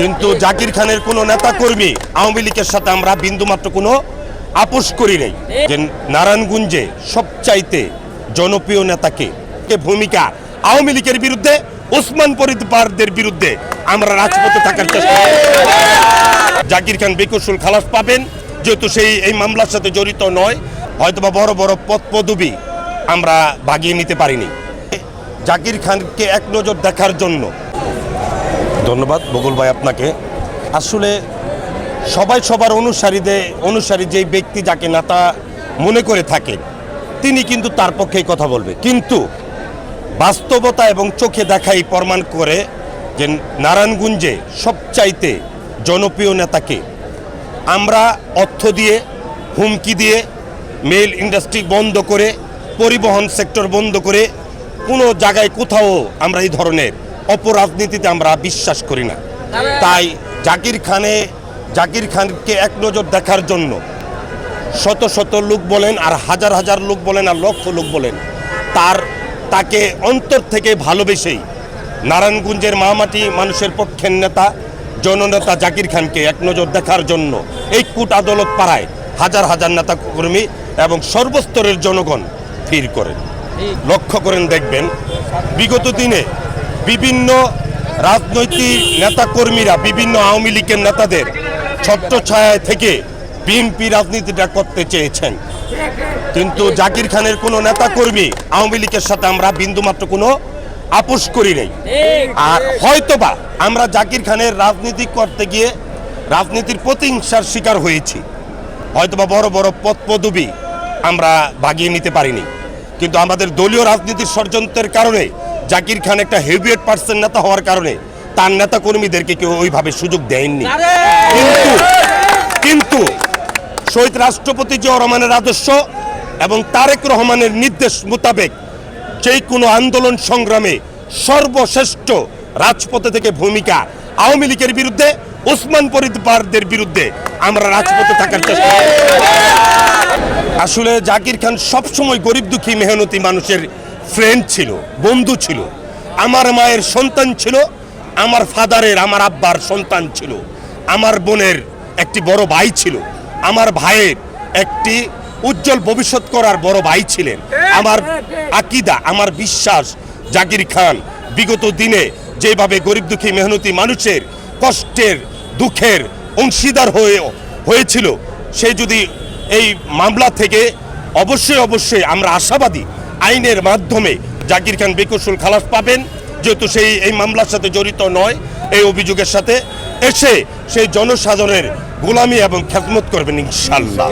কিন্তু জাকির খানের কোনো নেতা কর্মী আওয়ামী লীগের সাথে আমরা বিন্দুমাত্র কোনো আপোষ করি নাই যে নারায়ণগঞ্জে সবচাইতে জনপ্রিয় নেতাকে ভূমিকা আওয়ামী লীগের বিরুদ্ধে, ওসমান পরিবারদের বিরুদ্ধে আমরা রাজপথে থাকার চেষ্টা করি। জাকির খান বেকসুল খালাস পাবেন, যেহেতু সেই, এই মামলার সাথে জড়িত নয়, হয়তোবা বড় বড় পদ পদবি আমরা ভাগিয়ে নিতে পারিনি জাকির খানকে এক নজর দেখার জন্য ধন্যবাদ বকুল ভাই আপনাকে। আসলে সবাই সবার অনুসারীদের অনুসারী যেই ব্যক্তি যাকে নেতা মনে করে থাকে, তিনি কিন্তু তার পক্ষেই কথা বলবে। কিন্তু বাস্তবতা এবং চোখে দেখাই প্রমাণ করে যে নারায়ণগঞ্জে সবচাইতে জনপ্রিয় নেতাকে আমরা অর্থ দিয়ে, হুমকি দিয়ে মেল ইন্ডাস্ট্রি বন্ধ করে, পরিবহন সেক্টর বন্ধ করে কোনো জায়গায় কোথাও আমরা এই ধরনের অপরাজনীতিতে আমরা বিশ্বাস করি না। তাই জাকির খানে, জাকির খানকে এক নজর দেখার জন্য শত শত লোক বলেন আর হাজার হাজার লোক বলেন আর লক্ষ লোক বলেন, তার, তাকে অন্তর থেকে ভালোবেসেই নারায়ণগঞ্জের মামাটি মানুষের পক্ষের নেতা, জননেতা জাকির খানকে এক নজর দেখার জন্য এই কুট আদালত পাড়ায় হাজার হাজার নেতা কর্মী এবং সর্বস্তরের জনগণ ভিড় করেন। লক্ষ্য করেন, দেখবেন, বিগত দিনে বিভিন্ন রাজনৈতিক নেতাকর্মীরা, বিভিন্ন আওয়ামী লীগের নেতাদের ছত্রছায়ায় থেকে বিএনপি রাজনীতিটা করতে চেয়েছেন। কিন্তু জাকির খানের কোনো নেতাকর্মী আওয়ামী লীগের সাথে আমরা বিন্দুমাত্র কোনো আপোষ করি নাই। আর হয়তোবা আমরা জাকির খানের রাজনীতি করতে গিয়ে রাজনীতির প্রতিহিংসার শিকার হয়েছি। হয়তোবা বড় বড় পদ পদবি আমরা ভাগিয়ে নিতে পারিনি। কিন্তু আমাদের দলীয় রাজনীতির ষড়যন্ত্রের কারণে জাকির খান একটা হেভিয়েট পার্সন নেতা হওয়ার কারণে তার নেতা কর্মীদেরকে কেউ ওইভাবে সুযোগ দেয়নি কিন্তু কিন্তু শহীদ রাষ্ট্রপতি জিয়া রহমানের আদর্শ এবং তারেক রহমানের নির্দেশ মোতাবেক যেই কোনো আন্দোলন সংগ্রামে সর্বশ্রেষ্ঠ রাজপথে থেকে ভূমিকা আওয়ামী লীগের বিরুদ্ধে ওসমান পরিবারদের বিরুদ্ধে আমরা রাজপথে থাকার চেষ্টা করি। আসলে জাকির খান সবসময় গরিব দুঃখী মেহনতি মানুষের ফ্রেন্ড ছিল, বন্ধু ছিল। আমার মায়ের সন্তান ছিল, আমার ফাদারের, আমার আব্বার সন্তান ছিল। আমার বোনের একটি বড় ভাই ছিল। আমার ভাইয়ের একটি উজ্জ্বল ভবিষ্যৎ করার বড় ভাই ছিলেন। আমার আকিদা, আমার বিশ্বাস, জাকির খান, বিগত দিনে যেভাবে গরিব দুঃখী মেহনতি মানুষের কষ্টের, দুঃখের অংশীদার হয়ে, হয়েছিল, সে যদি এই মামলা থেকে অবশ্যই অবশ্যই আমরা আশাবাদী আইনের মাধ্যমে জাকির খান বেকসুল খালাস পাবেন, যেহেতু সেই এই মামলার সাথে জড়িত নয়, এই অভিযোগের সাথে এসে সেই জনসাধারণের গোলামি এবং খ্যাতমত করবেন ইনশাল্লাহ